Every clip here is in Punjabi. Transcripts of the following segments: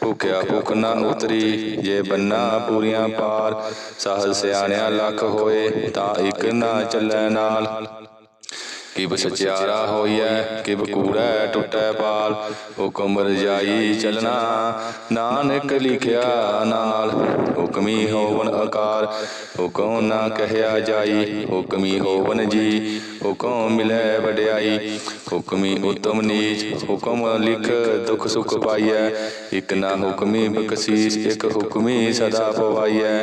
ਭੁਖਿਆ ਭੁਖ ਨਾ ਉਤਰੀ, ਜੇ ਬੰਨਾ ਪੂਰੀਆਂ ਪਾਰ ਸਹਜ ਸਿਆਣਿਆ ਲੱਖ ਹੋਏ, ਤਾਂ ਇੱਕ ਨਾ ਚੱਲੈ ਨਾਲ। ਕਿਬ ਸਚਿਆਰਾ ਹੋਈਐ ਕਿਬ ਕੂੜੈ ਟੁੱਟੈ ਪਾਲ। ਹੁਕਮ ਰਜਾਈ ਚਲਣਾ, ਨਾਨਕ ਲਿਖਿਆ ਨਾਲ। ਹੁਕਮੀ ਹੋਵਨ ਆਕਾਰ ਹੁਕਮ ਨਾ ਕਹਿਆ ਜਾਈ। ਹੁਕਮੀ ਹੋਵਨ ਜੀ, ਹੁਕਮ ਮਿਲੈ ਵਡਿਆਈ। ਹੁਕਮੀ ਉਤਮ ਨੀਚ, ਹੁਕਮ ਲਿਖ ਦੁਖ ਸੁਖ ਪਾਈਐ। ਇਕ ਨਾ ਹੁਕਮੀ ਬਖਸ਼ੀਸ, ਇਕ ਹੁਕਮੀ ਸਦਾ ਪਵਾਈਐ।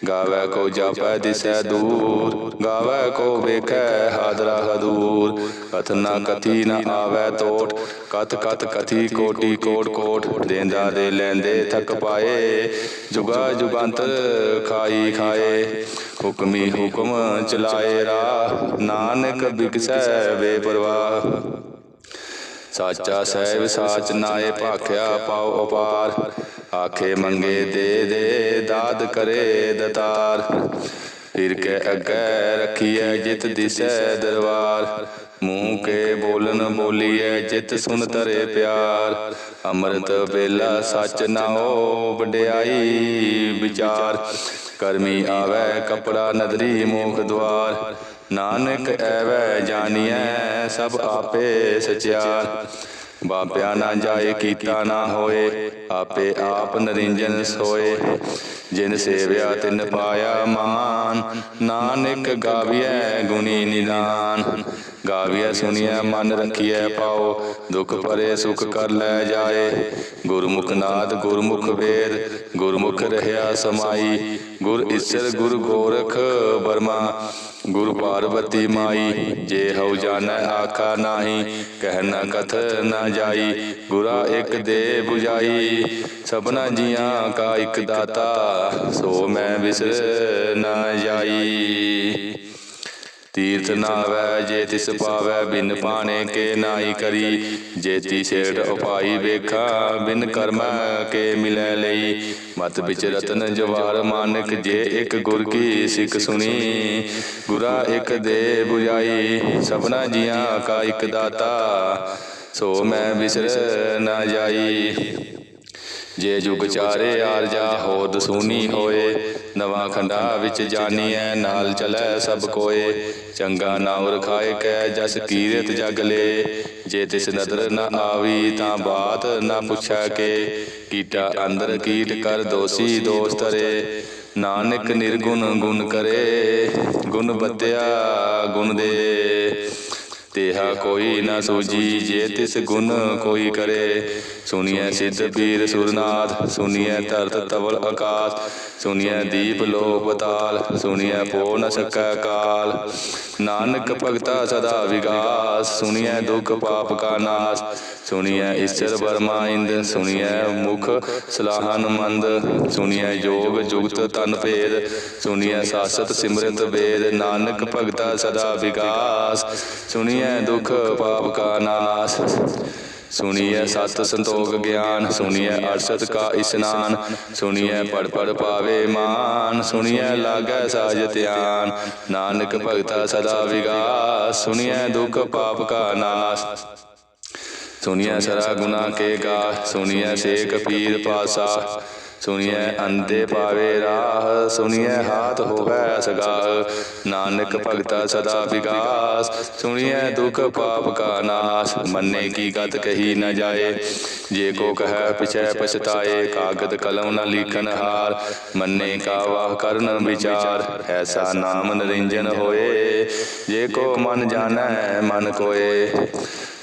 ਗਾਵੈ ਕੋ ਜਾਪੈ ਦਿਸੈ ਦੂਰ, ਗਾਵੈ ਕੋ ਵੇਖੈ ਹਾਦਰਾ ਹਦੂਰ ਕਥ ਨਾ ਕਥੀ ਨ ਆਵੈ ਤੋਟ ਕਤ ਕਤ ਕਥੀ ਕੋਟੀ ਕੋਟ ਕੋਟ। ਦੇਂਦਾ ਦੇ ਲੈਂਦੇ ਥਕ ਪਾਏ, ਜੁਗਾ ਜੁਗੰਤਰ ਖਾਈ ਖਾਏ। ਹੁਕਮੀ ਹੁਕਮ ਚਲਾਏ ਰਾਹ, ਨਾਨਕ ਬਿਕਸੈ ਬੇਪਰਵਾਹ ਸਾਚਾ ਸਹਿਬ ਸਾਚ ਨਾਏ ਭਾਖਿਆ ਪਾਉ ਅਪਾਰ ਆਖੇ ਮੰਗੇ ਦੇ ਦੇ ਦਾਦ ਕਰੇ ਦਤਾਰ। ਫਿਰ ਕੇ ਅੱਗੇ ਰੱਖੀਐ ਜਿਤ ਦਿਸੈ ਦਰਬਾਰ। ਮੂੰਹ ਕੇ ਬੋਲਨ ਬੋਲੀਐ ਜਿਤ ਸੁਨ ਤਰੇ ਪਿਆਰ। ਅੰਮ੍ਰਿਤ ਵੇਲਾ ਸੱਚ ਨਾਓ ਵਡਿਆਈ ਵਿਚਾਰ। ਕਰਮੀ ਆਵੈ ਕਪੜਾ ਨਦਰੀ ਮੋਖ ਦਵਾਰ। ਨਾਨਕ ਐਵੈ ਜਾਣੀਐ ਸਭ ਆਪੇ ਸਚਿਆਰ। ਬਾਪਿਆ ਨਾ ਜਾਏ ਕੀਤਾ ਨਾ ਹੋਏ ਆਪੇ ਆਪ ਨਰਿੰਜਨ ਸੋਏ। ਜਿਨ ਸੇਵਿਆ ਤਿਨ ਪਾਇਆ ਮਾਨ ਨਾਨਕ ਗਾਵੀਐ ਗੁਣੀ ਨਿਦਾਨ। ਗਾਵੀਐ ਸੁਣੀਐ, ਮਨ ਰਖੀਐ ਪਾਓ, ਦੁਖ ਭਰੇ ਸੁਖ ਕਰ ਲੈ ਜਾਏ। ਗੁਰਮੁਖ ਨਾਦ ਗੁਰਮੁਖ ਵੇਦ, ਗੁਰਮੁਖ ਰਹਿਆ ਸਮਾਈ। ਗੁਰ ਈਸਰ ਗੁਰ ਗੋਰਖ ਬਰਮਾ ਗੁਰ ਪਾਰਵਤੀ ਮਾਈ। ਜੇ ਹਉ ਜਾਣੈ ਆਖਾ ਨਾਹੀ, ਕਹਿ ਨ ਕਥ ਨ ਜਾਈ। ਗੁਰਾ ਇਕ ਦੇ 부ਜਾਈ ਸਭਨਾ ਜੀਆਂ ਕਾ ਇਕ ਦਾਤਾ, ਸੋ ਮੈਂ ਵਿਸਰ ਨ ਜਾਈ। ਤੀਰਥ ਨਾਵੈ ਜੇ ਤਿਸ ਪਾਵੈ ਬਿਨ ਪਾਣੇ ਕੇ ਨਾਈ ਕਰੀ। ਜੇਤੀ ਸੇੜ ਉਪਾਈ ਵੇਖਾ ਬਿਨ ਕਰਮ ਕੇ ਮਿਲੈ ਲਈ। ਮਤ ਵਿੱਚ ਰਤਨ ਜਵਾਰ ਮਾਨਕ ਜੇ ਇੱਕ ਗੁਰ ਕੀ ਸਿੱਖ ਸੁਣੀ। ਗੁਰਾ ਇੱਕ ਦੇ 부ਜਾਈ ਸਭਨਾ ਜੀਆਂ ਕਾ ਇੱਕ ਦਾਤਾ। ਸੋ ਮੈਂ ਵਿਸਰ ਨਾ ਜਾਈ। ਜੇ ਜੁਗ ਚਾਰੇ ਆਰਜਾ ਹੋਦ ਸੂਨੀ ਹੋਏ ਨਵਾਂ ਖੰਡਾ ਵਿੱਚ ਜਾਣੀਐ ਨਾਲ ਚਲੈ ਸਭ ਕੋਏ। ਚੰਗਾ ਨਾਮ ਰਖਾਏ ਕੈ ਜਸ ਕੀਰਤ ਜਗ ਲੇ। ਜੇ ਤਿਸ ਨਦਰ ਨ ਆਵੀ ਤਾਂ ਬਾਤ ਨਾ ਪੁੱਛੈ ਕੇ। ਕੀਟਾ ਅੰਦਰ ਕੀਟ ਕਰ ਦੋਸੀ ਦੋਸ ਤਰੇ ਨਾਨਕ ਨਿਰਗੁਣ ਗੁਣ ਕਰੇ। ਗੁਣ ਬਤਿਆ ਗੁਣ ਦੇ। ਤੇਹਾ ਕੋਈ ਨਾ ਸੂਜੀ ਜੇ ਤਿਸ ਗੁਣ ਕੋਈ ਕਰੇ। ਸੁਣੀਐ ਸਿੱਧ ਪੀਰ ਸੁਰਨਾਥ ਸੁਣੀਐ ਧਰਤ ਤਵਲ ਆਕਾਸ ਸੁਣੀਐ ਦੀਪ ਲੋਕ ਪਤਾਲ ਸੁਣੀਐ ਪੋ ਨ ਸਕੈ ਕਾਲ। ਨਾਨਕ ਭਗਤਾ ਸਦਾ ਵਿਗਾਸ ਸੁਣੀਐ ਦੁਖ ਪਾਪ ਕਾ ਨਾਸ ਸੁਣੀਐ ਈਸ਼ਰ ਬਰਮਾ ਇੰਦ ਸੁਣੀਐ ਮੁਖ ਸਲਾਹਨ ਮੰਦ ਸੁਣੀਐ ਜੋਗ ਜੁਗਤ ਤਨ ਭੇਦ। ਸੁਣੀਐ ਸਾਸਤ ਸਿਮਰਤ ਵੇਦ ਨਾਨਕ ਭਗਤਾ ਸਦਾ ਵਿਗਾਸ ਸੁਣੀਐ ਦੁਖ ਪਾਪ ਕਾ ਨਾਸ, ਸੁਣੀਐ ਸਤ ਸੰਤੋਖ ਗਿਆਨ, ਸੁਣੀਐ ਅਰਸ਼ਤ ਕਾ ਇਸਨਾਨ, ਸੁਣੀਐ ਪੜ ਪੜ ਪਾਵੇ ਮਾਨ, ਸੁਣੀਐ ਲਾਗੈ ਸਾਜ ਧਿਆਨ, ਨਾਨਕ ਭਗਤਾ ਸਦਾ ਵਿਗਾਸ, ਸੁਣੀਐ ਦੁਖ ਪਾਪ ਕਾ ਨਾਸ, ਸੁਣੀਐ ਸਰਾ ਗੁਨਾ ਕੇ ਗਾ ਸੁਣੀਐ ਸੇਖ ਪੀਰ ਪਾਸਾ ਸੁਣੀਐ ਅੰਤੇ ਪਾਵੇ ਰਾਹ ਸੁਣੀਐ ਹਾਥ ਹੋਵੇ ਸਗਾਹ ਨਾਨਕ ਭਗਤਾ ਸਦਾ ਵਿਗਾਸ। ਸੁਣੀਐ ਦੁਖ ਪਾਪ ਕਾ ਨਾਸ। ਮੰਨੇ ਕੀ ਗਤ ਕਹੀ ਨ ਜਾਏ। ਜੇ ਕੋ ਕਹੈ ਪਿਛੈ ਪਛਤਾਏ ਕਾਗਦ ਕਲਮ ਨ ਲਿਖਨ ਹਾਰ। ਮੰਨੇ ਕਾ ਵਾਹ ਕਰਨ ਵਿਚਾਰ। ਐਸਾ ਨਾਮ ਨਰਿੰਜਨ ਹੋਏ। ਜੇ ਕੋ ਮਨ ਜਾਣੈ ਮਨ ਕੋਏ।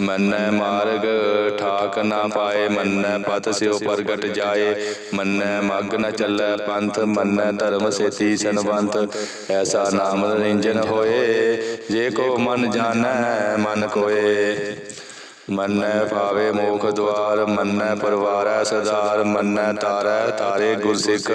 ਮੰਨੈ ਮਾਰਗ, ਠਾਕ ਨਾ ਪਾਏ, ਮੰਨੈ ਪਤ ਸਿਓ ਪ੍ਰਗਟ ਜਾਏ। ਮੰਨੈ ਮਗ ਨ ਚੱਲੈ ਪੰਥ, ਮੰਨੈ ਧਰਮ ਸੇਤੀ ਸੰਬੰਤ ਐਸਾ ਨਾਮ ਨਿਰੰਜਨ ਹੋਏ, ਜੇ ਕੋ ਮਨ ਜਾਣੈ, ਮਨ ਕੋਏ। ਮੰਨੈ ਭਾਵੇ ਮੋਖ ਦਵਾਰ ਮੰਨੈ ਪਰਵਾਰੈ ਸਦਾਰ ਮੰਨੈ ਤਾਰੈ ਤਾਰੇ ਗੁਰਸਿੱਖ।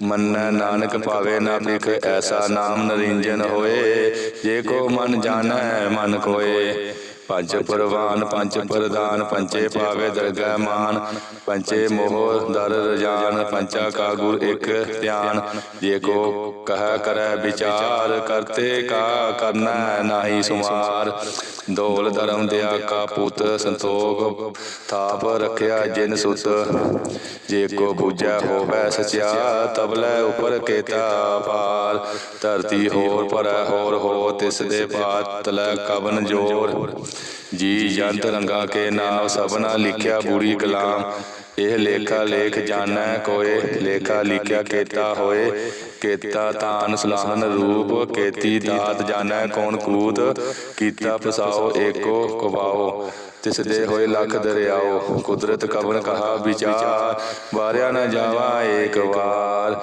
ਮੰਨੈ ਨਾਨਕ ਭਾਵੇ ਨਾ ਭਿਖ, ਐਸਾ ਨਾਮ ਨਰਿੰਜਨ ਹੋਏ। ਜੇ ਕੋ ਮਨ ਜਾਣੈ, ਮਨ ਕੋਏ। ਪੰਜ ਪ੍ਰਵਾਨ, ਪੰਜ ਪ੍ਰਦਾਨ ਪੰਚੇ ਪਾਵੇ ਦਰਗਹਿ ਮਾਨ ਪੰਚੇ ਮੋਹ ਦਰ ਰਜਾਨ, ਪੰਚਾ ਕਾ ਗੁਰ ਇੱਕ ਧਿਆਨ। ਜੇ ਕੋ ਕਹ ਕਰੈ ਵਿਚਾਰ, ਕਰਤੇ ਕਾ ਕਰਨਾ ਨਾਹੀ ਸੁਮਾਰ। ਦੋਲ ਧਰਮ ਦਿਆ ਕਾ ਪੁੱਤ ਸੰਤੋਖ, ਥਾਪ ਰਖਿਆ ਜਿਨ ਸੁਤ। ਜੇ ਕੋ ਬੁਝੈ ਹੋਵੈ ਸਚਿਆ ਤਬਲੇ ਉਪਰ ਕੇਤਾ ਪਾਰ ਧਰਤੀ ਹੋਰ ਪਰੈ ਹੋਰ ਹੋ ਤਿਸ ਦੇ ਬਾਤ ਲੈ ਕਵਨ ਜੋਰ। ਜੀ ਜੰਤ ਰੰਗਾ ਕੇ ਨਾਮ ਸਭਨਾ ਲਿਖਿਆ ਬੁਰੀ ਕਲਾਮ। ਇਹ ਲੇਖਾ ਲੇਖ ਜਾਣੈ ਕੋਏ, ਲੇਖਾ ਲਿਖਿਆ ਕੇਤਾ ਹੋਏ। ਕੇਤਾ ਤਾਨ ਸਲਾਹਨ ਰੂਪ, ਕੇਤੀ ਦਾਤ ਜਾਣੈ ਕੌਣ ਕੂਤ, ਕੀਤਾ ਪਸਾਓ ਏਕੋ ਕਵਾਓ। ਤਿਸ ਦੇ ਹੋਏ ਲੱਖ ਦਰਿਆਓ, ਕੁਦਰਤ ਕਵਨ ਕਹਾ ਵਿਚਾਰ, ਵਾਰਿਆ ਨਾ ਜਾਵਾ ਏਕ ਵਾਰ।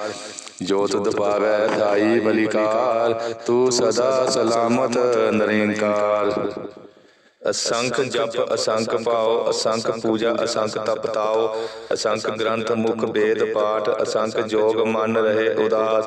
ਜੋਤ ਤੁਧ ਪਾਵੈ ਸਾਈ ਬਲਿਕਾਰ, ਤੂੰ ਸਦਾ ਸਲਾਮਤ ਨਿਰੰਕਾਰ। ਅਸੰਖ ਜਪ ਅਸੰਖ ਭਾਉ ਅਸੰਖ ਪੂਜਾ ਅਸੰਖ ਤਪ ਤਾਉ ਅਸੰਖ ਗ੍ਰੰਥ ਮੁਖ ਵੇਦ ਪਾਠ ਅਸੰਖ ਜੋਗ ਮਨ ਰਹੇ ਉਦਾਸ।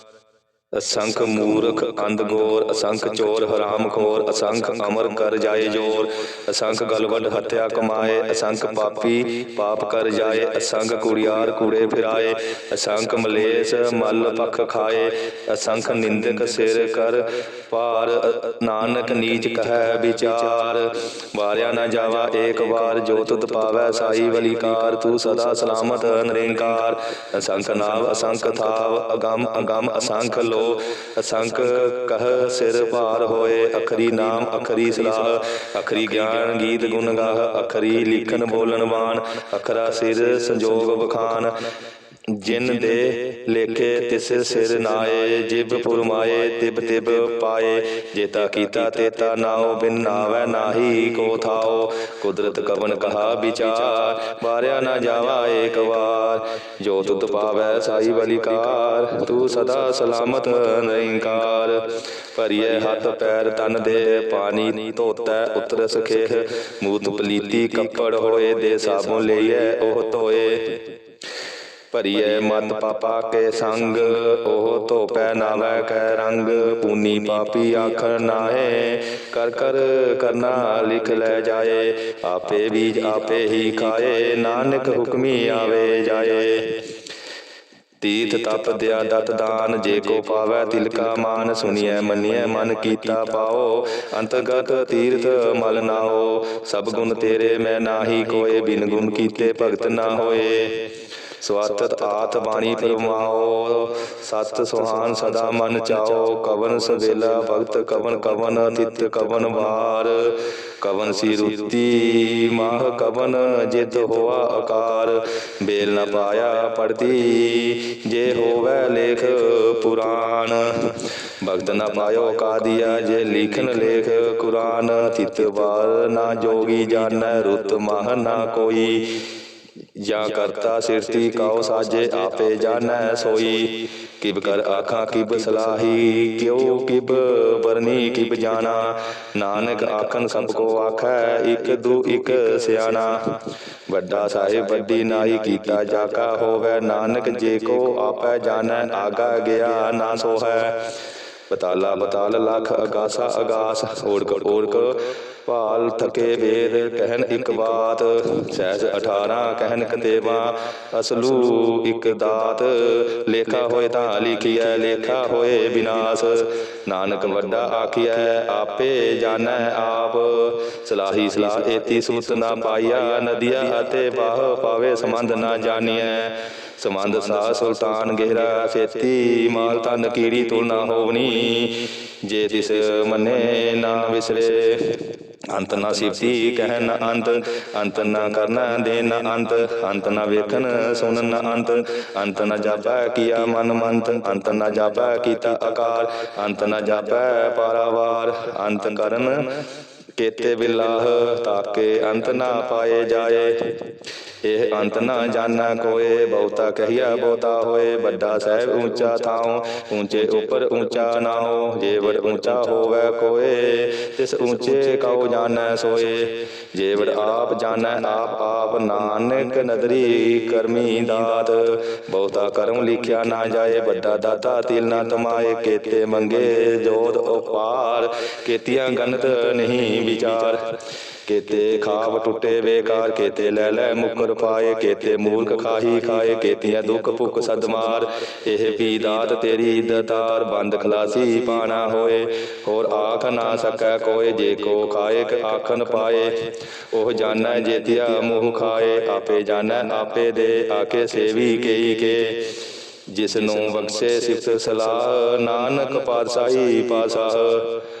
ਅਸੰਖ ਮੂਰਖ ਅੰਧ ਗੋਰ ਅਸੰਖ ਚੋਰ ਹਰਾਮ ਖੋਰ ਅਸੰਖ ਅਮਰ ਕਰ ਜਾਏ ਜੋਰ ਅਸੰਖ ਗਲਵਡ ਹੱਤਿਆ ਕਮਾਏ ਅਸੰਖ ਪਾਪੀ ਪਾਪ ਕਰ ਜਾਏ ਅਸੰਖ ਕੁੜਿਆਰ ਕੂੜੇ ਫਿਰਾਏ ਅਸੰਖ ਮਲੇਸ਼ ਮਲ ਪਖ ਖਾਏ ਅਸੰਖ ਨਿੰਦਕ ਸਿਰ ਕਰ ਪਾਰ ਨਾਨਕ ਨੀਚ ਕਹੈ ਵਿਚਾਰ ਵਾਰਿਆ ਨਾ ਜਾਵਾ ਏਕ ਵਾਰ ਜੋ ਤੁਧ ਪਾਵੈ ਸਾਈ ਬਲਿਕਾਰ ਤੂੰ ਸਦਾ ਸਲਾਮਤ ਨਿਰੰਕਾਰ ਅਸੰਖ ਨਾਮ ਅਸੰਖ ਥਾਵ ਅਗੰਮ ਅਗੰਮ ਅਸੰਖ ਲੋ ਅਸੰਖ ਕਹ ਸਿਰ ਭਾਰ ਹੋਏ, ਅਖਰੀ ਨਾਮ, ਅਖਰੀ ਸਲਾਹ, ਅਖਰੀ ਗਿਆਨ ਗੀਤ ਗੁਣ ਗਾਹ, ਅਖਰੀ ਲਿਖਨ ਬੋਲਣ ਬਾਣ, ਅਖਰਾ ਸਿਰ ਸੰਜੋਗ ਬਖਾਨ ਜਿਨ ਦੇ ਲੇਖੇ ਤਿਸ ਸਿਰ ਨਾਏ, ਜਿਬ ਪੁਰਮਾਏ, ਤਿਬ ਤਿਬ ਪਾਏ। ਜੇਤਾ ਕੀਤਾ ਤੇਤਾ ਨਾਉ, ਬਿਨ ਨਾਵੈ ਨਾਹੀ ਕੋ ਥਾਓ ਕੁਦਰਤ ਕਵਨ ਕਹਾ ਵਿਚਾਰ ਬਾਰਿਆ ਨਾ ਜਾਵਾ ਏਕ ਵਾਰ। ਜੋ ਤੁਧ ਪਾਵੈ ਸਾਈ ਬਲਿਕਾਰ ਤੂੰ ਸਦਾ ਸਲਾਮਤ ਨਿਰੰਕਾਰ। ਭਰੀਏ ਹੱਥ ਪੈਰ ਤਨ ਦੇ, ਪਾਣੀ ਧੋਤੈ ਉਤਰ ਸਖੇਹ ਮੂਤ ਪਲੀਤੀ ਕੱਪੜ ਹੋਏ ਦੇ ਸਾਬੁਨ ਲਈਐ, ਉਹ ਧੋਏ। ਭਰੀਏ ਮਤ ਪਾਪਾ ਕੇ ਸੰਗ, ਉਹ ਧੋਪੈ ਨਾਵੈ ਕੈ ਰੰਗ, ਪੂਨੀ ਪਾਪੀ ਆਖਰ ਨਾਏ ਕਰ ਕਰ ਕਰਨਾ ਲਿਖ ਲੈ ਜਾਏ, ਆਪੇ ਬੀਜ ਆਪੇ ਹੀ ਖਾਏ, ਨਾਨਕ ਹੁਕਮੀ ਆਵੇ ਜਾਏ। ਤੀਰਥ ਤਪ ਦਿਆ ਦਤ ਦਾਨ, ਜੇ ਕੋ ਪਾਵੈ ਤਿਲਕਾ ਮਾਨ, ਸੁਣੀਐ ਮੰਨਿਐ ਮਨ ਕੀਤਾ ਪਾਓ। ਅੰਤਗਤ ਤੀਰਥ ਮਲ ਨਾਓ ਸਭ ਗੁਣ ਤੇਰੇ ਮੈਂ ਨਾਹੀ ਕੋਏ, ਬਿਨ ਗੁਣ ਕੀਤੇ ਭਗਤ ਨਾ ਹੋਏ। ਸਵਾਤਤ ਆਤ ਬਾਣੀ ਪਰਮਾਓ। ਸਤ ਸੁਹਾਨ ਸਦਾ ਮਨ ਚਾਓ। ਕਵਨ ਸਵੇਲਾ ਭਗਤ ਕਵਨ ਕਵਨ ਤਿਤ ਕਵਨ ਵਾਰ। ਕਵਨ ਸੀ ਰੁੱਤੀ ਮਾਹ ਕਵਨ ਜਿਤ ਹੋਆ ਆਕਾਰ ਬੇਲ ਨ ਪਾਇਆ ਪੜਤੀ ਜੇ ਹੋਵੇ ਲੇਖ ਪੁਰਾਣ। ਭਗਤ ਨ ਪਾਇਓ ਕਾਦੀਆ, ਜੇ ਲਿਖਨ ਲੇਖ ਕੁਰਾਨ। ਤਿਤ ਵਾਰ ਨਾ ਜੋਗੀ ਜਾਣੈ ਰੁਤ ਮਾਹ ਨਾ ਕੋਈ। ਜਾਂ ਕਰਤਾ ਸਿਰਤੀ ਕਾਉ ਸਾਜੇ ਆਪੇ ਜਾਣੈ ਸੋਈ। ਕਿਬ ਕਰ ਆਖਾਂ ਕਿਬ ਸਲਾਹੀ ਕਿਉ ਕਿਬ ਬਰਨੀ ਕਿਬ ਜਾਣਾ। ਨਾਨਕ ਆਖਨ ਸਭ ਕੋ ਆਖੈ ਇਕ ਦੂ ਇਕ ਸਿਆਣਾ। ਵੱਡਾ ਸਾਹਿਬ ਵੱਡੀ ਨਾਹੀ ਕੀਤਾ ਜਾਕਾ ਹੋਵੇ ਨਾਨਕ ਜੇ ਕੋ ਆਪੈ ਜਾਣੈ ਆਗਾ ਗਿਆ ਨਾ ਸੋ ਹੈ ਬਤਾਲਾ ਬਤਾਲ ਲਖ ਅਗਾਸਾ ਅਗਾਸ ਓੜਕ ਓੜਕ ਭਾਲ ਥਕੇ ਵੇਦ, ਕਹਿਨ ਇਕ ਬਾਤ, ਸਹਿਜ 18 ਕਹਿਨ ਕਤੇਵਾ ਅਸਲੂ ਇਕ ਦਾਤ, ਲੇਖਾ ਹੋਏ ਤਾਂ ਲਿਖੀਐ, ਲੇਖਾ ਹੋਏ ਵਿਨਾਸ਼ ਨਾਨਕ ਵੱਡਾ ਆਖਿਆ ਆਪੇ ਜਾਣੈ ਆਪ। ਸਲਾਹੀ ਸਲਾਹ ਏਤੀ ਸੂਤ ਨਾ ਪਾਈਆ, ਨਦੀਆ ਅਤੇ ਬਾਹ ਪਾਵੇ ਸੰਬੰਧ ਨਾ ਜਾਣੀਐ। ਸਮੰਦ ਸਾ ਸੁਲਤਾਨ ਗਹਿਰਾ ਸੇਤੀ ਮਾਲ ਤਨ ਕੀੜੀ ਤੁਲ ਨਾ ਹੋਵਨੀ ਜੇ ਤਿਸ ਮੰਨੇ ਨਾ ਵਿਸਰੇ। ਅੰਤ ਨਾ ਸਿਫਤੀ ਕਹਿ ਨਾ ਅੰਤ ਅੰਤ ਨਾ ਕਰਨਾ ਦੇ ਨਾ ਅੰਤ ਅੰਤ ਨਾ ਵੇਖਣ ਸੁਣਨ ਨਾ ਅੰਤ ਅੰਤ ਨਾ ਜਾਪੈ ਕੀਆ ਮਨ ਮੰਤ ਅੰਤ ਨਾ ਜਾਪੈ ਕੀਤਾ ਆਕਾਰ ਅੰਤ ਨਾ ਜਾਪੈ ਪਾਰਾਵਾਰ ਅੰਤ ਕਰਨ ਕੇਤੇ ਬਿਲਾਹ ਤਾਕੇ ਅੰਤ ਨਾ ਪਾਏ ਜਾਏ ਇਹ ਅੰਤ ਨਾ ਜਾਣਾ ਕੋਏ, ਬਹੁਤਾ ਕਹੀਆ ਬਹੁਤਾ ਹੋਏ, ਵੱਡਾ ਸਾਹਿਬ ਉੱਚਾ ਥਾਉ, ਉੱਚੇ ਉੱਪਰ ਉੱਚਾ ਨਾ ਹੋ ਜੇਵੜ ਉੱਚਾ ਹੋਵੇ ਕੋਏ, ਤਿਸ ਉੱਚੇ ਕਉ ਜਾਣੈ ਸੋਏ। ਜੇਵੜ ਆਪ ਜਾਣੈ ਆਪ ਆਪ ਨਾਨਕ ਨਦਰੀ ਕਰਮੀ ਦਾਤ। ਬਹੁਤਾ ਕਰਮ ਲਿਖਿਆ ਨਾ ਜਾਏ, ਵੱਡਾ ਦਾਤਾ ਤਿਲ ਨਾ ਤਮਾਏ, ਕੇਤੇ ਮੰਗੇ ਜੋਦ ਉਪਾਰ, ਕੇਤੀਆਂ ਗਨਤ ਨਹੀਂ ਵਿਚਾਰ। ਕੇਤੇ ਖਾਬ ਟੁੱਟੇ ਵੇਕਾਰ, ਕੇਤੇ ਲੈ ਲੈ ਮੁਕਰ ਪਾਏ, ਕੇਤੇ ਮੂਰਖ ਖਾਹੀ ਖਾਏ, ਕੇਤੀਆਂ ਦੁੱਖ ਭੁੱਖ ਸਦਮਾਰ ਇਹ ਵੀ ਦਾਤ ਤੇਰੀ ਦਤਾਰ ਬੰਦ ਖਲਾਸੀ ਪਾਣਾ ਹੋਏ, ਹੋਰ ਆਖ ਨਾ ਸਕੈ ਕੋਏ, ਜੇ ਕੋ ਖਾਏ ਕ ਆਖਨ ਪਾਏ। ਉਹ ਜਾਣੈ ਜੇਤਿਆ ਮੂੰਹ ਖਾਏ, ਆਪੇ ਜਾਣੈ ਆਪੇ ਦੇ ਆਕੇ ਸੇਵੀ ਕਈ ਕੇ। ਜਿਸ ਨੂੰ ਬਖਸ਼ੇ ਸਿਫਤ ਸਲਾਹ, ਨਾਨਕ ਪਾਤਸ਼ਾਹੀ ਪਾਤਸ਼ਾਹ।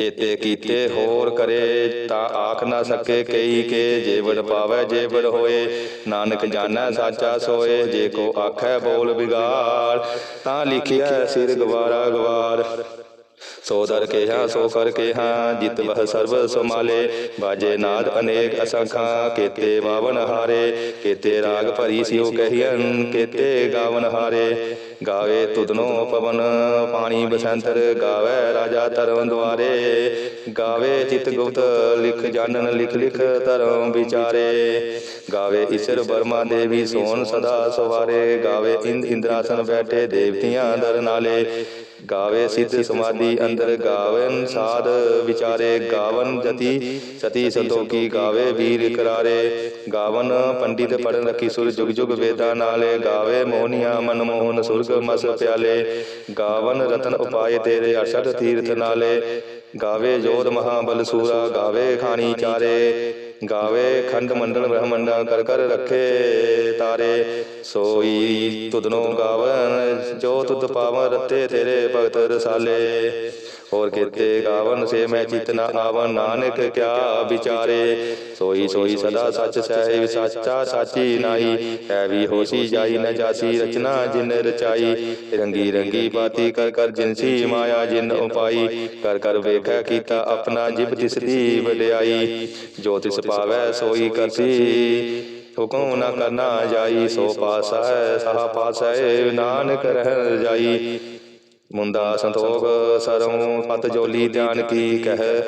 ਏਤੇ ਕੀਤੇ ਹੋਰ ਕਰੇ ਤਾਂ ਆਖ ਨਾ ਸਕੇ ਕਈ ਕੇ ਜੇਵੜ ਪਾਵੈ ਜੇਵੜ ਹੋਏ। ਨਾਨਕ ਜਾਣੈ ਸਾਚਾ ਸੋਏ, ਜੇ ਕੋ ਆਖੈ ਬੋਲ ਵਿਗਾੜ ਤਾਂ ਲਿਖਿਆ ਸਿਰ ਗਵਾਰਾ ਗਵਾਰ। ਸੋ ਦਰ ਕਿਹਾ ਸੋ ਕਰ ਕਿਹਾ ਜਿਤ ਵਹ ਸਰਬ ਸਮਾਲੇ ਬਾਜੇ ਨਾਦ ਅਨੇਕ ਅਸੰਖਾ ਕੇਤੇ ਬਾਵਨ ਹਾਰੇ। ਕੇਤੇ ਰਾਗ ਭਰੀ ਸਿਉ ਕਹੀਨ ਕੇਤੇ ਗਾਵਨ ਹਾਰੇ। ਗਾਵੇ ਤੁਧਨੋ ਪਵਨ ਪਾਣੀ ਬਸੰਤਰ ਗਾਵੇ ਰਾਜਾ ਧਰਮ ਦੁਆਰੇ। ਗਾਵੇ ਚਿਤ ਗੁਪਤ ਲਿਖ ਜਾਣਨ ਲਿਖ ਲਿਖ ਧਰਮ ਵਿਚਾਰੇ। ਗਾਵੇ ਈਸ਼ਰ ਬਰਮਾ ਦੇਵੀ ਸੋਨ ਸਦਾ ਸਵਾਰੇ। ਗਾਵੇ ਇੰਦ ਇੰਦਰਾਸਨ ਬੈਠੇ ਦੇਵਤੀਆਂ ਦਰ ਨਾਲੇ। ਗਾਵੇ ਸਿੱਧ ਸਮਾਧੀ ਅੰਦਰ ਗਾਵਨ ਸਾਧ ਵਿਚਾਰੇ ਗਾਵਨ ਜਤੀ ਸਤੀ ਸੰਤੋਖੀ ਗਾਵੇ ਵੀਰ ਕਰਾਰੇ। ਗਾਵਨ ਪੰਡਿਤ ਪੜਨ ਰਖੀ ਸੁਰ ਜੁਗ ਜੁਗ ਵੇਦਾਂ ਨਾਲੇ ਗਾਵੇ ਮੋਹਨੀਆਂ ਮਨ ਮੋਹਨ ਸੁਰਗ ਮਸ ਪਿਆਲੇ। ਗਾਵਨ ਰਤਨ ਉਪਾਏ ਤੇਰੇ ਅਰਸ਼ਦ ਤੀਰਥ ਨਾਲੇ। ਗਾਵੇ ਜੋਧ ਮਹਾਬਲ ਸੂਰਾ ਗਾਵੇ ਖਾਣੀ ਚਾਰੇ। ਗਾਵੇ ਖੰਡ ਮੰਡਲ ਬ੍ਰਹਮੰਡਾ ਕਰ ਕਰ ਰੱਖੇ ਤਾਰੇ, ਸੋਈ ਤੁਧਨੋ ਗਾਵਨ, ਜੋ ਤੁਧ ਪਾਵਨ ਰਤੇ ਤੇਰੇ ਭਗਤ ਰਸਾਲੇ। ਹੋਰ ਕੀਤੇ ਗਾਵਨ ਸੇ ਮੈਂ ਚਿਤ ਆਵਨ, ਨਾਨਕ ਕਿਆ ਵਿਚਾਰੇ। ਸੋਈ ਸੋਈ ਸਦਾ ਸੱਚ ਸਹਿਬ ਸਾਚਾ ਸਾਚੀ ਨਾਈ ਐ ਵੀ ਹੋਸੀ ਜਾਈ, ਨ ਜਾਸੀ ਰਚਨਾ ਜਿਨ ਰਚਾਈ। ਰੰਗੀ ਰੰਗੀ ਬਾਤੀ ਕਰ ਕਰ ਜਿਨਸੀ ਮਾਇਆ, ਜਿਨ ਉਪਾਈ। ਕਰ ਕਰ ਵੇਖੈ ਕੀਤਾ ਆਪਣਾ ਜਿਬ ਤਿਸ ਦੀ ਵਡਿਆਈ। ਜੋ ਤਿਸ ਪਾਵੈ ਸੋਈ ਕਰਸੀ, ਹੁਕਮ ਨਾ ਕਰਨਾ ਜਾਈ, ਸੋ ਪਾਸਾ ਸਹਾ ਪਾਸਾ ਨਾਨਕ ਰਹਿ ਜਾਈ। ਮੁੰਦਾ ਸੰਤੋਖ ਸਰਮ ਪਤ ਜੋਲੀ ਧਿਆਨ ਕੀ ਕਹਿ।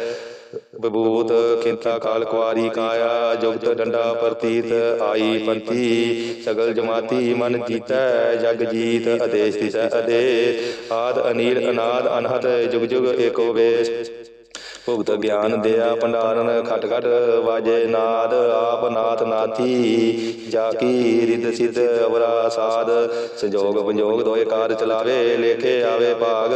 ਬਬੂਤ ਖਿੰਤਾ ਕਾਲ ਕੁਆਰੀ ਕਾਇਆ, ਜੁਗਤ ਡੰਡਾ ਪ੍ਰਤੀਤ ਆਈ ਪੰਥੀ। ਸਗਲ ਜਮਾਤੀ ਮਨ ਜੀਤੈ, ਜਗ ਜੀਤ ਆਦੇਸ਼ ਤਿਸੈ ਆਦੇਸ਼ ਆਦ ਅਨੀਲ ਅਨਾਦ ਅਨਹਤ ਜੁਗ ਜੁਗ ਏਕੋ ਵੇਸ਼। ਭੁਗਤ ਗਿਆਨ ਦਿਆ ਭੰਡਾਰਨ ਖਟ ਖਟ ਵਾਜੇ ਨਾਦ ਆਪ ਨਾਥ ਨਾਥੀ ਜਾ ਕੀ ਰਿਦ ਸਿਧ ਅਵਰਾ ਸਾਧ। ਸੰਜੋਗ ਪੰਜੋਗ ਦੋਏ ਕਾਰ ਚਲਾਵੇ ਲੇਖੇ ਆਵੇ ਭਾਗ।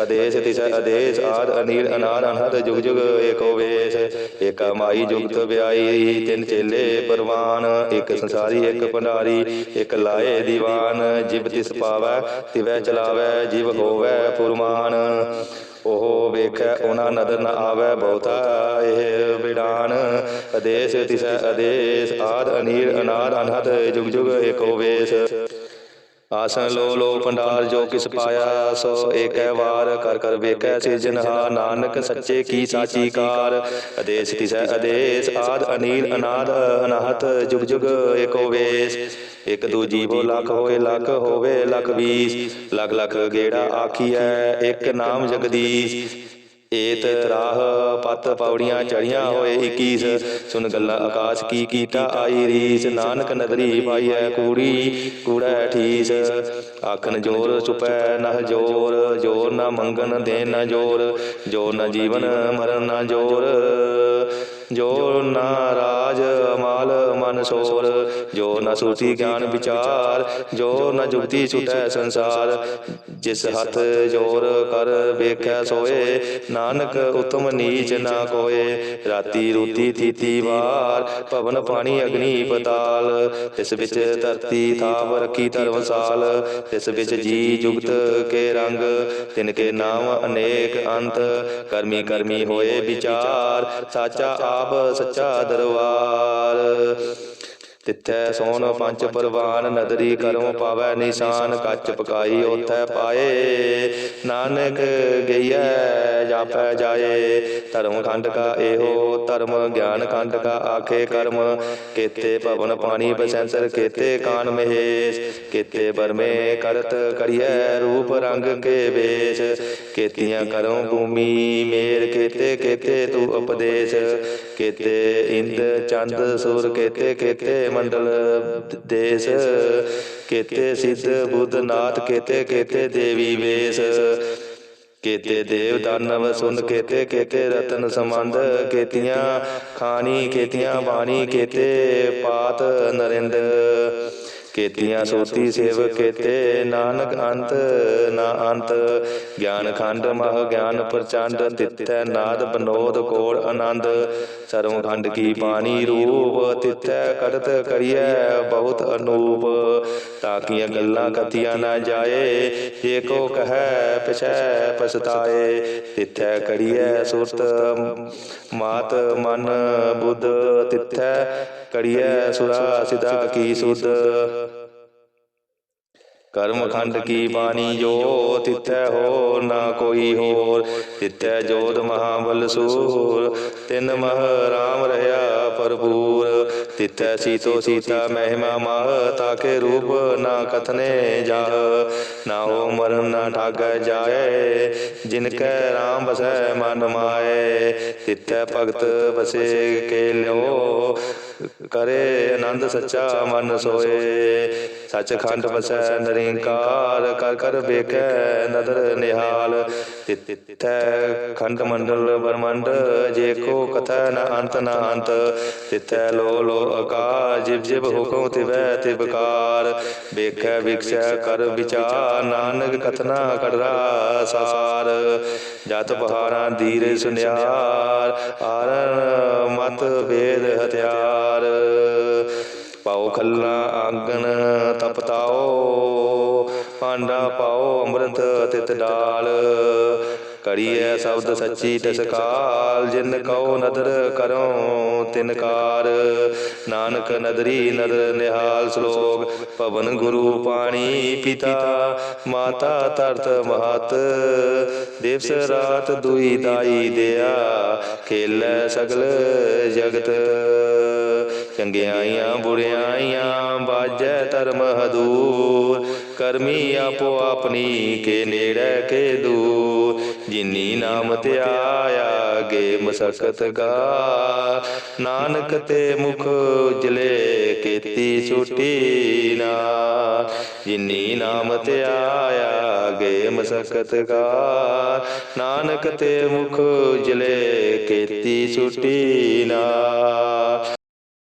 ਆਦੇਸ਼ ਤਿਸ ਆਦੇਸ਼ ਆਦ ਅਨੀਲ ਅਨਾਦ ਅਨਹਦ ਜੁਗ ਜੁਗ ਏਕੋ ਵੇਸ਼। ਏਕਾ ਮਾਈ ਜੁਗਤ ਵਿਆਈ ਤਿੰਨ ਚੇਲੇ ਪਰਵਾਨ। ਇੱਕ ਸੰਸਾਰੀ ਇੱਕ ਭੰਡਾਰੀ ਇੱਕ ਲਾਏ ਦੀਵਾਨ ਜਿਬ ਤਿਸ ਪਾਵੈ ਤਿਵੈ ਚਲਾਵੈ ਜਿਵ ਹੋਵੈ ਪੁਰਮਾਨ। ਉਹ ਵੇਖੈ ਉਹਨਾਂ ਨਦਰ ਨ ਆਵੈ ਬਹੁਤਾ ਇਹ ਵਿਡਾਨ ਅਦੇਸ ਤਿਸੈ ਅਦੇਸ ਆਦ ਅਨੀਰ ਅਨਾਦ ਅਨਹਦ ਜੁਗ ਜੁਗ ਏਕੋ ਵੇਸ। ਆਸਨ ਲੋ ਲੋ ਭੰਡਾਰ ਜੋ ਕਿਸ ਪਾਇਆ, ਸੋ ਏਕੈ ਵਾਰ ਕਰ ਕਰ ਵੇਖੈ ਸਿਰਜਨਹਾਰ ਨਾਨਕ ਸੱਚੇ ਕੀ ਸਾਚੀ ਕਾਰ। ਅਦੇਸ ਤਿਸੈ ਅਦੇਸ ਆਦ ਅਨੀਲ ਅਨਾਦ ਅਨਾਹਤ ਜੁਗ ਜੁਗ ਏਕੋ ਵੇਸ। ਇਕ ਦੂ ਜੀਵੋ ਲੱਖ ਹੋਏ ਲੱਖ ਹੋਵੇ ਲੱਖ ਵੀਸ ਲੱਖ ਲੱਖ ਗੇੜਾ ਆਖੀਐ, ਇੱਕ ਨਾਮ ਜਗਦੀਸ਼। ਏਤ ਰਾਹ ਪਤ ਪੌੜੀਆਂ ਚੜੀਆਂ ਹੋਏ 21 ਸੁਨ ਗੱਲਾਂ ਆਕਾਸ਼ ਕੀ ਕੀਤਾ ਆਈ ਰੀਸ। ਨਾਨਕ ਨਦਰੀ ਪਾਈਐ ਕੂੜੀ, ਕੂੜੈ ਠੀਸ। ਆਖਣ ਜੋਰ ਚੁਪੈ ਨਹ ਜੋਰ। ਜੋਰ ਨਾ ਮੰਗਨ ਦੇ ਨਾ ਜੋਰ। ਜੋਰ ਨਾ ਜੀਵਨ ਮਰਨ ਨਾ ਜੋਰ। ਜੋ ਨਾ ਰਾਜ, ਮਾਲ, ਮਨ, ਸੋਰ। ਜੋ ਨ ਸੁਰਤੀ ਗਿਆਨ ਵਿਚਾਰ, ਜੋ ਨ ਜੁਗਤੀ ਛੁਟੈ ਸੰਸਾਰ। ਜਿਸ ਹੱਥ ਜੋਰ ਕਰ ਵੇਖੈ ਸੋਏ, ਨਾਨਕ ਉਤਮ ਨੀਚ ਨਾ ਕੋਏ। ਰਾਤੀ ਰੂਤੀ ਥੀਤੀ ਵਾਰ, ਭਵਨ ਪਾਣੀ ਅਗਨੀ ਪਤਾਲ। ਇਸ ਵਿੱਚ ਧਰਤੀ ਥਾਪ ਰੱਖੀ ਧਰਮਸਾਲ ਇਸ ਵਿੱਚ ਜੀ ਜੁਗਤ ਕੇ ਰੰਗ, ਤਿਨ ਕੇ ਨਾਮ ਅਨੇਕ ਅੰਤ। ਕਰਮੀ ਕਰਮੀ ਹੋਏ ਵਿਚਾਰ, ਸਾਚਾ ਆਪ, ਸੱਚਾ ਦਰਬਾਰ। Hare ਤਿੱਥੈ ਸੋਨ ਪੰਜ ਪਰਵਾਨ, ਨਦਰੀ ਕਰਮ ਪਾਵੈ ਨਿਸ਼ਾਨ, ਕੱਚ ਪਕਾਈ ਉਥੈ ਪਾਏ। ਨਾਨਕ ਗਈਐ, ਜਾਪੈ ਜਾਏ। ਧਰਮ ਖੰਡ ਕਾ ਇਹੋ ਧਰਮ, ਗਿਆਨ ਖੰਡ ਕਾ ਆਖੇ ਕਰਮ। ਕੇਤੇ ਭਵਨ ਪਾਣੀ ਬਸੰਤਰ, ਕੇਤੇ ਕਾਨ ਮਹੇਸ਼। ਕੇਤੇ ਬਰਮੇ ਕਰਤ ਕਰੀਐ ਰੂਪ ਰੰਗ ਕੇ ਵੇਸ਼। ਕੇਤੀਆਂ ਕਰਮ ਭੂਮੀ ਮੇਰ, ਕੇਤੇ ਕੇਤੇ ਤੂੰ ਉਪਦੇਸ਼। ਕੇਤੇ ਇੰਦ ਚੰਦ ਸੂਰ, ਕੇਤੇ ਕੇਤੇ ਮੰਡਲ ਦੇਸ, ਕੇਤੇ ਸਿੱਧ ਬੁੱਧ ਨਾਥ ਕੇਤੇ ਕੇਤੇ ਦੇਵੀ ਵੇਸ। ਕੇਤੇ ਦੇਵ ਦਾਨਵ ਸੁਨ, ਕੇਤੇ ਕੇਤੇ ਰਤਨ ਸੰਬੰਧ, ਕੇਤੀਆਂ ਖਾਣੀ, ਕੇਤੀਆਂ ਬਾਣੀ, ਕੇਤੇ ਪਾਤ ਨਰਿੰਦ। ਕੇਤੀਆਂ ਸੋਤੀ ਸੇਵ, ਕੇਤੇ ਨਾਨਕ ਅੰਤ, ਨਾ ਅੰਤ। ਗਿਆਨ ਖੰਡ ਮਹ ਗਿਆਨ ਪ੍ਰਚੰਡ ਤਿੱਤੈ ਨਾਦ, ਬਨੋਦ ਕੋੜ ਆਨੰਦ। ਸਰੋਂ ਖੰਡ ਕੀ ਬਾਣੀ ਰੂਪ ਤਿੱਤੈ ਕਰਤ ਕਰੀਐ, ਬਹੁਤ ਅਨੂਪ। ਤਾਕੀਆਂ ਗੱਲਾਂ ਕਥੀਆਂ ਨਾ ਜਾਏ, ਜੇ ਕੋ ਕਹੈ, ਪਿਛੈ ਪਛਤਾਏ। ਤਿੱਥੈ ਕਰੀਐ ਸੁਰਤ, ਮਾਤ, ਮਨ, ਬੁੱਧ। ਤਿੱਥੈ ਕਰੀਐ ਸੁਰਾ, ਸਿਧਾ ਕੀ ਸੁਧ। ਕਰਮ ਖੰਡ ਕੀ ਬਾਣੀ ਜੋ ਤਿੱਥੈ ਹੋ ਨਾ ਕੋਈ ਹੋਰ। ਤਿੱਥੈ ਜੋਤ ਮਹਾਬਲ ਸੂਰ। ਤਿੰਨ ਮਹ ਰਾਮ ਰਹਾ ਭਰਪੂਰ। ਤਿੱਥੈ ਸੀਤੋ ਸੀਤਾ ਮਹਿਮਾ ਮਹ ਤਾਕੇ ਰੂਪ ਨਾ ਕਥਨੇ ਜਾ। ਨਾ ਹੋ ਮਰਨ ਨਾ ਠਾਗੈ ਜਾਏ। ਜਿਨ ਕੈ ਰਾਮ ਬਸੈ ਮਨ ਮਾਏ। ਤਿੱਥੈ ਭਗਤ ਬਸੇ ਕੇ ਲਿਓ। ਕਰੇ ਆਨੰਦ ਸੱਚਾ ਮਨ ਸੋਏ। ਸੱਚਖੰਡ ਵਸੈ ਨਿਰੰਕਾਰ, ਕਰ ਕਰ ਵੇਖੈ ਨਦਰ ਨਿਹਾਲ। ਤਿੱਥੈ ਖੰਡ ਮੰਡਲ ਬਰਮੰਡ ਜੇ ਕੋ ਕਥੈ ਨ ਅੰਤ ਨ ਅੰਤ। ਤਿੱਥੈ ਲੋ ਲੋ ਆਕਾਰ ਜਿਵ ਜਿਵ ਹੁਕਮ ਤਿਵੈ ਤਿਵਕਾਰ ਵੇਖੈ, ਵਿਖਸੈ, ਕਰ ਵਿਚਾਰ, ਨਾਨਕ ਕਥਨਾ ਕੜਰਾ ਸਾਰ। ਜਤ ਪਹਾੜਾਂ ਧੀਰੇ ਸੁਨਿਆਰ ਆਰਨ ਮਤ ਵੇਦ ਹਥਿਆਰ ਪਾਓ ਖੱਲਾ ਆਗਣ ਤਪਤਾਓ ਪਾਂਡਾ ਪਾਓ ਅੰਮ੍ਰਿਤ ਤਿਤ ਡਾਲ। ਕਰੀਐ ਸ਼ਬਦ ਸੱਚੀ ਤਸਕਾਲ ਜਿਨ ਕਉ ਨਦਰ ਕਰੋ ਤਿਨ ਕਾਰ। ਨਾਨਕ ਨਦਰੀ ਨਦਰ ਨਿਹਾਲ ਸ਼ਲੋਕ, ਭਵਨ ਗੁਰੂ ਪਾਣੀ ਪਿਤਾ, ਮਾਤਾ ਤਰਤ ਮਹਤ। ਦਿਵਸ ਰਾਤ ਦੁਈ ਦਾਈ ਦਿਆ, ਖੇਲੈ ਸਗਲ ਜਗਤ। ਚੰਗਿਆਈਆਂ ਬੁਰਿਆਈਆਂ ਬਾਜੈ ਧਰਮ ਹਦੂਰ ਕਰਮੀ ਆਪੋ ਆਪਣੀ ਕੇ ਨੇੜੇ ਕੇ ਦੂਰ। ਜਿਨੀ ਨਾਮ ਤੇ ਆਇਆ ਗੇ ਮਸਕਤ ਗਾ। ਨਾਨਕ ਤੇ ਮੁਖ ਉਜਲੇ, ਕੀਤੀ ਛੁਟੀ ਨਾ। ਜਿਨੀ ਨਾਮ ਤੇ ਆਇਆ ਗੇ ਮਸਕਤ ਗਾ। ਨਾਨਕ ਤੇ ਮੁਖ ਉਜਲੇ, ਕੀਤੀ ਛੁਟੀ ਨਾ।